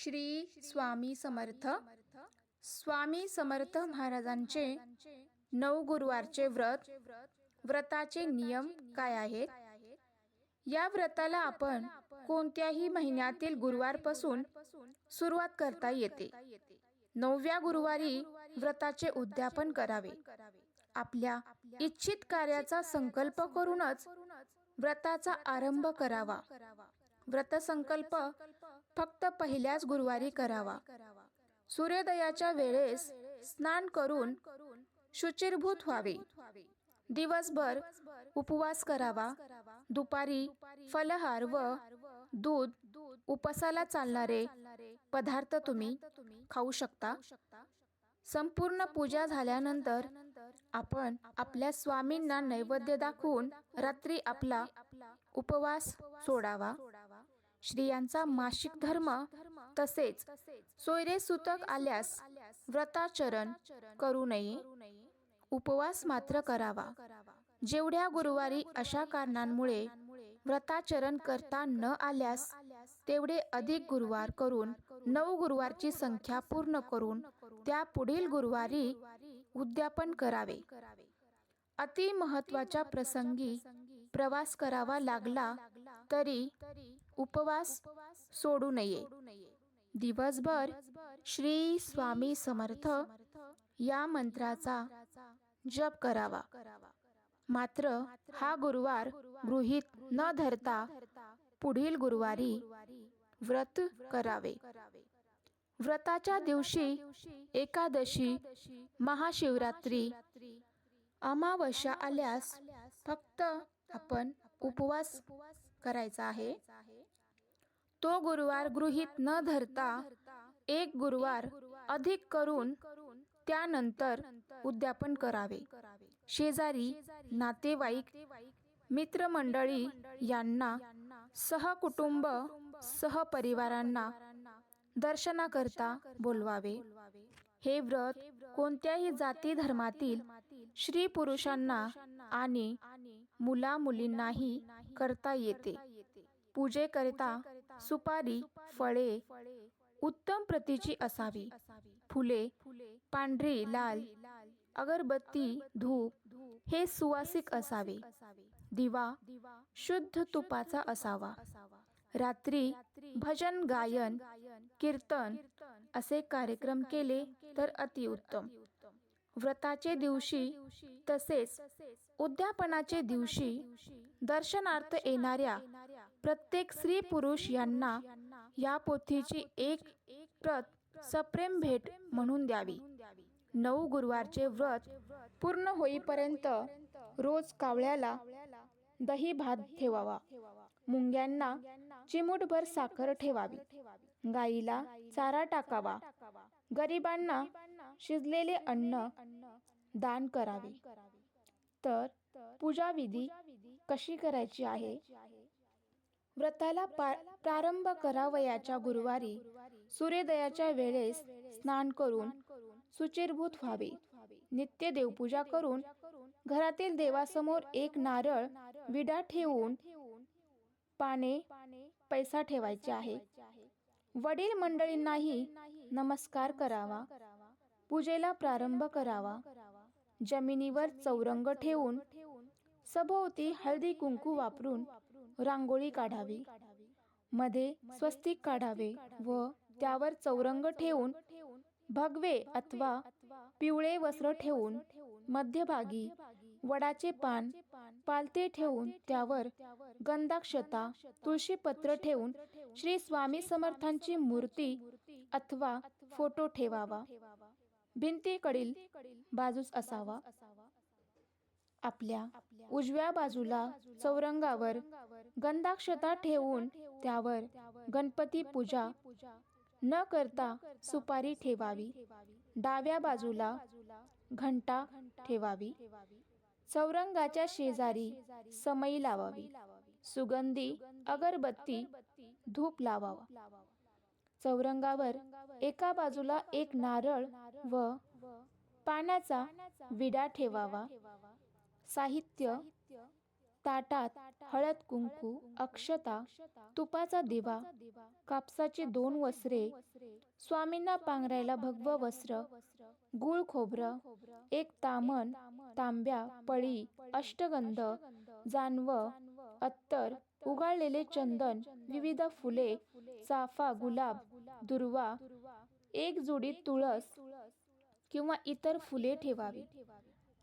श्री स्वामी समर्थ. स्वामी समर्थ महाराजांचे नऊ गुरुवारचे व्रत व्रताचे नियम काय आहेत? या व्रताला आपण कोणत्याही महिन्यातील गुरुवारपासून सुरुवात करता येते. नवव्या गुरुवारी व्रताचे उद्यापन करावे. आपल्या इच्छित कार्याचा संकल्प करूनच व्रताचा आरंभ करावा. व्रतसंकल्प फक्त पहिल्याच गुरुवारी करावा. सूर्योदयाच्या वेळेस स्नान करून शुचिरभूत व्हावे. दिवसभर उपवास करावा. दुपारी फलहार व दूध उपसाला चालणारे पदार्थ तुम्ही खाऊ शकता. संपूर्ण पूजा झाल्यानंतर आपण आपल्या स्वामींना नैवेद्य दाखवून रात्री आपला उपवास सोडावा. स्त्रियांचा मासिक धर्म तसेच सोयरे सुतक आल्यास व्रताचरण करू नये उपवास मात्र करावा. जेवढ्या गुरुवारी अशा कारणांमुळे व्रताचरण करता न आल्यास तेवढे अधिक गुरुवार करून नऊ गुरुवारची संख्या पूर्ण करून त्या पुढील गुरुवारी उद्यापन करावे. अति महत्त्वाच्या प्रसंगी प्रवास करावा लागला तरी उपवास सोडू नये. दिवसभर श्री स्वामी समर्थ या मंत्राचा जप करावा. मात्र हा गुरुवार गृहीत न धरता पुढील गुरुवारी व्रत करावे. व्रताच्या दिवशी एकादशी महाशिवरात्री अमावस्या आल्यास फक्त आपण उपवास करायचा आहे. तो गुरुवार गृहीत न धरता एक गुरुवार अधिक करून त्यानंतर उद्यापन करावे. शेजारी नातेवाईक मित्रमंडळी यांना सहकुटुंब सहपरिवारांना दर्शनाकरता बोलवावे. हे व्रत कोणत्याही जाती धर्मातील स्त्री पुरुषांना आणि मुला मुलींनाही करता येते. पूजेकरिता सुपारी फळे उत्तम प्रतीची असावी. फुले पांढरी लाल अगरबत्ती धूप हे सुवासिक असावे. दिवा शुद्ध तुपाचा असावा. रात्री भजन गायन कीर्तन असे कार्यक्रम केले तर अतिउत्तम. व्रताचे दिवशी तसेच उद्यापनाचे दिवशी दर्शनार्थ येणाऱ्या प्रत्येक स्त्री पुरुष यांना या पोथीची एक प्रत सप्रेम भेट म्हणून द्यावी. नऊ गुरुवारचे व्रत पूर्ण होईपर्यंत रोज कावळ्याला दही भात ठेवावा. मुंग्यांना चिमूटभर साखर ठेवावी. गाईला चारा टाकावा. गरिबांना शिजलेले अन्न दान करावे. तर पूजा विधी कशी करायची आहे? व्रताला प्रारंभ करावयाच्या गुरुवारी सूर्योदयाच्या वेळेस स्नान करून सुचिरभूत व्हावे. नित्य देवपूजा करून घरातील देवासमोर एक नारळ विडा ठेवून पाने पैसा ठेवायचे आहे. वडील मंडळींनाही नमस्कार करावा. पूजेला प्रारंभ करावा. जमिनीवर चौरंग ठेवून सभोवती हळदी कुंकू वापरून रांगोळी काढावी. मध्ये स्वस्तिक काढावे व त्यावर चौरंग ठेवून भगवे अथवा पिवळे वस्त्र ठेवून मध्यभागी वडाचे पान पालते ठेवून त्यावर गंधाक्षता तुळशी पत्र ठेवून श्री स्वामी समर्थांची मूर्ती अथवा फोटो ठेवावा. भिंतीकडील बाजूस असावा. आपल्या उजव्या बाजूला चौरंगावर गंधाक्षता ठेवून त्यावर गणपती पूजा न करता सुपारी ठेवावी. डाव्या बाजूला घंटा ठेवावी. चौरंगाच्या शेजारी समई लावावी. सुगंधी अगरबत्ती धूप लावावा. चौरंगावर एका बाजूला एक नारळ व पाण्याचा विडा ठेवावा. साहित्य ताटात हळद कुंकू अक्षता तुपाचा दिवा कापसाचे दोन वस्त्रे स्वामींना पांघरायला भगव वस्त्र गुळ खोबरं एक तामण तांब्या पळी अष्टगंध जानव अत्तर उगाळलेले चंदन विविध फुले चाफा गुलाब दुर्वा एक जोडी तुळस किंवा इतर फुले ठेवावी.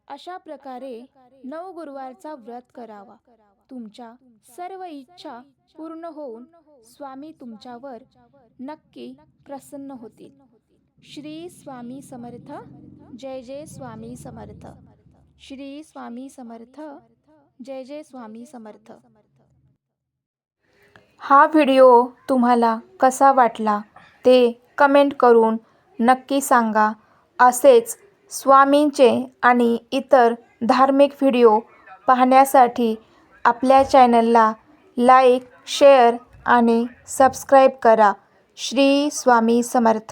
अशा प्रकारे नऊ गुरुवारचा व्रत करावा. तुमच्या सर्व इच्छा पूर्ण होऊन स्वामी तुमच्यावर नक्की प्रसन्न होतील. श्री स्वामी समर्थ. जय जय स्वामी समर्थ. श्री स्वामी समर्थ. जय जय स्वामी समर्थ. हा व्हिडिओ तुम्हाला कसा वाटला ते कमेंट करून नक्की सांगा. असेच स्वामींचे आणि इतर धार्मिक व्हिडिओ पाहण्यासाठी आपल्या चॅनलला लाईक शेअर आणि सबस्क्राईब करा. श्री स्वामी समर्थ.